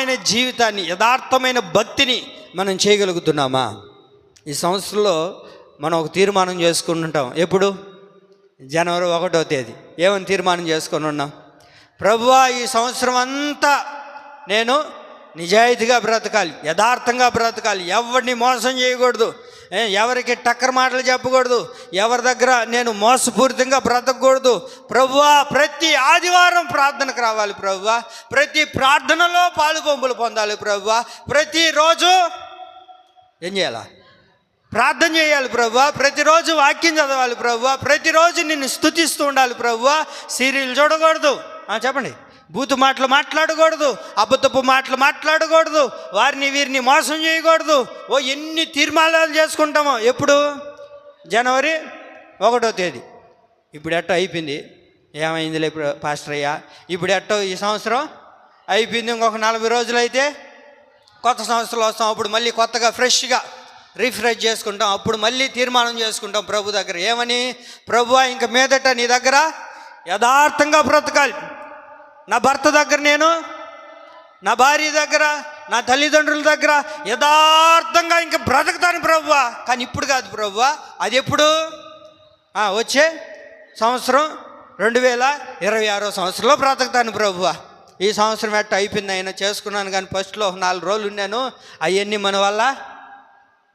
యథార్థమైన జీవితాన్ని యథార్థమైన భక్తిని మనం చేయగలుగుతున్నామా? ఈ సంవత్సరంలో మనం ఒక తీర్మానం చేసుకుంటుంటాం. ఉంటాం ఎప్పుడు? జనవరి ఒకటో తేదీ. ఏమని తీర్మానం చేసుకొని ఉన్నాం? ప్రభువా ఈ సంవత్సరం అంతా నేను నిజాయితీగా బ్రతకాలి యథార్థంగా బ్రతకాలి. ఎవరిని మోసం చేయకూడదు. ఎవరికి టక్కర మాటలు చెప్పకూడదు. ఎవరి దగ్గర నేను మోసపూరితంగా బ్రతకూడదు ప్రభువా ప్రతి ఆదివారం ప్రార్థనకు రావాలి ప్రభువా ప్రతి ప్రార్థనలో పాలు పంపులు పొందాలి ప్రభువా ప్రతిరోజు ఏం చేయాలా? ప్రార్థన చేయాలి ప్రభువా ప్రతిరోజు వాక్యం చదవాలి ప్రభువా ప్రతిరోజు నిన్ను స్థుతిస్తూ ఉండాలి ప్రభువా సీరియల్ చూడకూడదు. చెప్పండి. బూతు మాటలు మాట్లాడకూడదు అబద్ధపు మాటలు మాట్లాడకూడదు వారిని వీరిని మోసం చేయకూడదు. ఓ ఎన్ని తీర్మానాలు చేసుకుంటామో. ఎప్పుడు? జనవరి ఒకటో తేదీ. ఇప్పుడు ఎట్టో అయిపోయింది. ఏమైందిలే ఇప్పుడు పాస్టర్ అయ్యా? ఇప్పుడు ఎట్టో ఈ సంవత్సరం? అయిపోయింది ఇంకొక నలభై రోజులు అయితే కొత్త సంవత్సరాలు వస్తాం. అప్పుడు మళ్ళీ కొత్తగా ఫ్రెష్గా రిఫ్రెష్ చేసుకుంటాం. అప్పుడు మళ్ళీ తీర్మానం చేసుకుంటాం ప్రభు దగ్గర. ఏమని? ప్రభు ఇంక మీదట నీ దగ్గర యథార్థంగా బ్రతకాలి. నా భర్త దగ్గర నేను నా భార్య దగ్గర నా తల్లిదండ్రుల దగ్గర యథార్థంగా ఇంకా బ్రతకతాను ప్రభువా. కానీ ఇప్పుడు కాదు ప్రభువా. అది ఎప్పుడు? వచ్చే సంవత్సరం రెండు వేల ఇరవై ఆరో సంవత్సరంలో బ్రతకతాను ప్రభువా. ఈ సంవత్సరం ఎట్ట అయిపోయింది ఆయన చేసుకున్నాను కానీ ఫస్ట్లో ఒక నాలుగు రోజులు ఉన్నాను. అవన్నీ మన వల్ల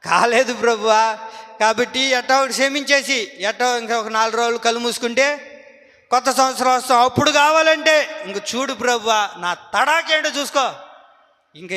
కాలేదు ప్రభువా. కాబట్టి ఎట్టో ఒకటి క్షమించేసి ఎట్టో ఇంకా ఒక నాలుగు రోజులు కళ్ళు మూసుకుంటే కొత్త సంవత్సరం వస్తాం. అప్పుడు కావాలంటే ఇంక చూడు ప్రభు నా తడాకేంటో చూసుకో. ఇంకా